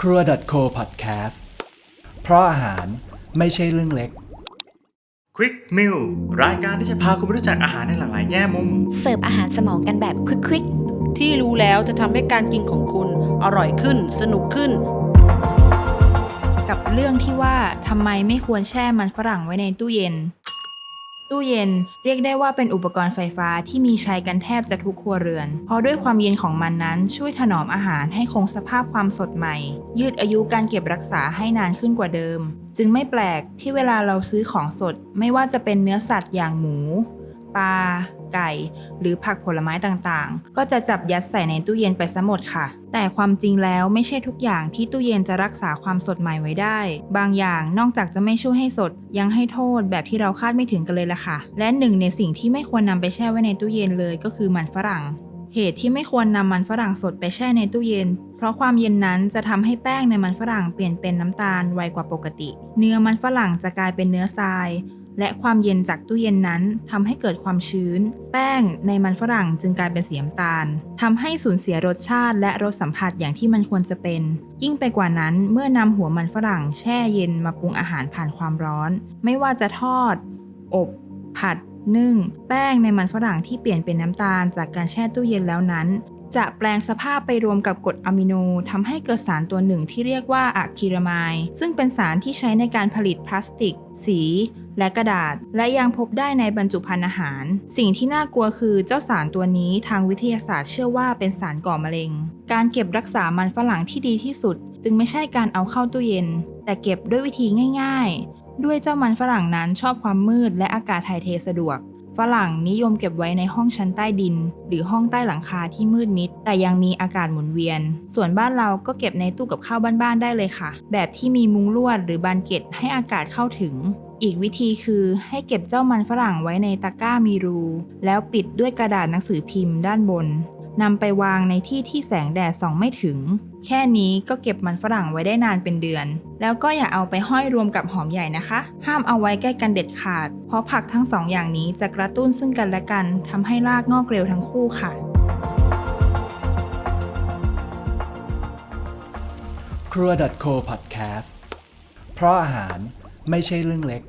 ครัว .co podcast เพราะอาหารไม่ใช่เรื่องเล็ก Quick Meal รายการที่จะพาคุณไปรู้จักอาหารในหลากหลายแง่มุม เสิร์ฟอาหารสมองกันแบบควิกที่รู้แล้วจะทำให้การกินของคุณอร่อยขึ้น สนุกขึ้น กับเรื่องที่ว่าทำไมไม่ควรแช่มันฝรั่งไว้ในตู้เย็น ตู้เย็นเรียกได้ว่าเป็นอุปกรณ์ไฟฟ้าที่มีใช้กันแทบจะทุกครัวเรือน เพราะด้วยความเย็นของมันนั้นช่วยถนอมอาหารให้คงสภาพความสดใหม่ ยืดอายุการเก็บรักษาให้นานขึ้นกว่าเดิม จึงไม่แปลกที่เวลาเราซื้อของสด ไม่ว่าจะเป็นเนื้อสัตว์อย่างหมู ปลา ไก่ หรือผักผลไม้ต่างๆ ก็จะจับยัดใส่ในตู้เย็นไปซะหมดค่ะ แต่ความจริงแล้วไม่ใช่ทุกอย่างที่ตู้เย็นจะรักษาความสดใหม่ไว้ได้ บางอย่างนอกจากจะไม่ช่วยให้สด ยังให้โทษแบบที่เราคาดไม่ถึงกันเลยล่ะค่ะ และหนึ่งในสิ่งที่ไม่ควรนำไปแช่ไว้ในตู้เย็นเลยก็คือมันฝรั่งเหตุที่ไม่ควรนำมันฝรั่งสดไปแช่ในตู้เย็น เพราะความเย็นนั้นจะทำให้แป้งในมันฝรั่งเปลี่ยนเป็นน้ำตาลไวกว่าปกติ เนื้อมันฝรั่งจะกลายเป็นเนื้อทราย และความเย็นจากตู้เย็นนั้นทำให้เกิดความชื้น แป้งในมันฝรั่งจึงกลายเป็นสีน้ำตาลทำให้สูญเสียรสชาติและรสสัมผัสอย่างที่มันควรจะเป็น ยิ่งไปกว่านั้นเมื่อนำหัวมันฝรั่งแช่เย็นมาปรุงอาหารผ่านความร้อน ไม่ว่าจะทอด อบ ผัด นึ่ง แป้งในมันฝรั่งที่เปลี่ยนเป็นน้ำตาลจากการแช่ตู้เย็นแล้วนั้นจะแปลงสภาพไปรวมกับกรดอะมิโนทำให้เกิดสารตัวหนึ่งที่เรียกว่าอะคิรามาย ซึ่งเป็นสารที่ใช้ในการผลิตพลาสติก สี และกระดาษ และยังพบได้ในบรรจุภัณฑ์อาหาร สิ่งที่น่ากลัวคือเจ้าสารตัวนี้ทางวิทยาศาสตร์เชื่อว่าเป็นสารก่อมะเร็ง การเก็บรักษามันฝรั่งที่ดีที่สุด จึงไม่ใช่การเอาเข้าตู้เย็น แต่เก็บด้วยวิธีง่าย ๆ ด้วยเจ้ามันฝรั่งนั้นชอบความมืดและอากาศถ่ายเทสะดวก ฝรั่งนิยมเก็บไว้ในห้องชั้นใต้ดิน หรือห้องใต้หลังคาที่มืดมิด แต่ยังมีอากาศหมุนเวียน ส่วนบ้านเราก็เก็บในตู้กับข้าวบ้านๆได้เลยค่ะ แบบที่มีมุ้งลวดหรือบานเกล็ดให้อากาศเข้าถึง อีกวิธีคือให้เก็บเจ้ามันฝรั่งไว้ในตะกร้ามีรู แล้วปิดด้วยกระดาษหนังสือพิมพ์ด้านบนนำไปวางในที่ที่แสงแดดส่องไม่ถึง แค่นี้ก็เก็บมันฝรั่งไว้ได้นานเป็นเดือน แล้วก็อย่าเอาไปห้อยรวมกับหอมใหญ่นะคะ ห้ามเอาไว้ใกล้กันเด็ดขาด เพราะผักทั้งสองอย่างนี้จะกระตุ้นซึ่งกันและกันทำให้รากงอกเร็วทั้งคู่ค่ะ ครัว .co podcast เพราะอาหารไม่ใช่เรื่องเล็ก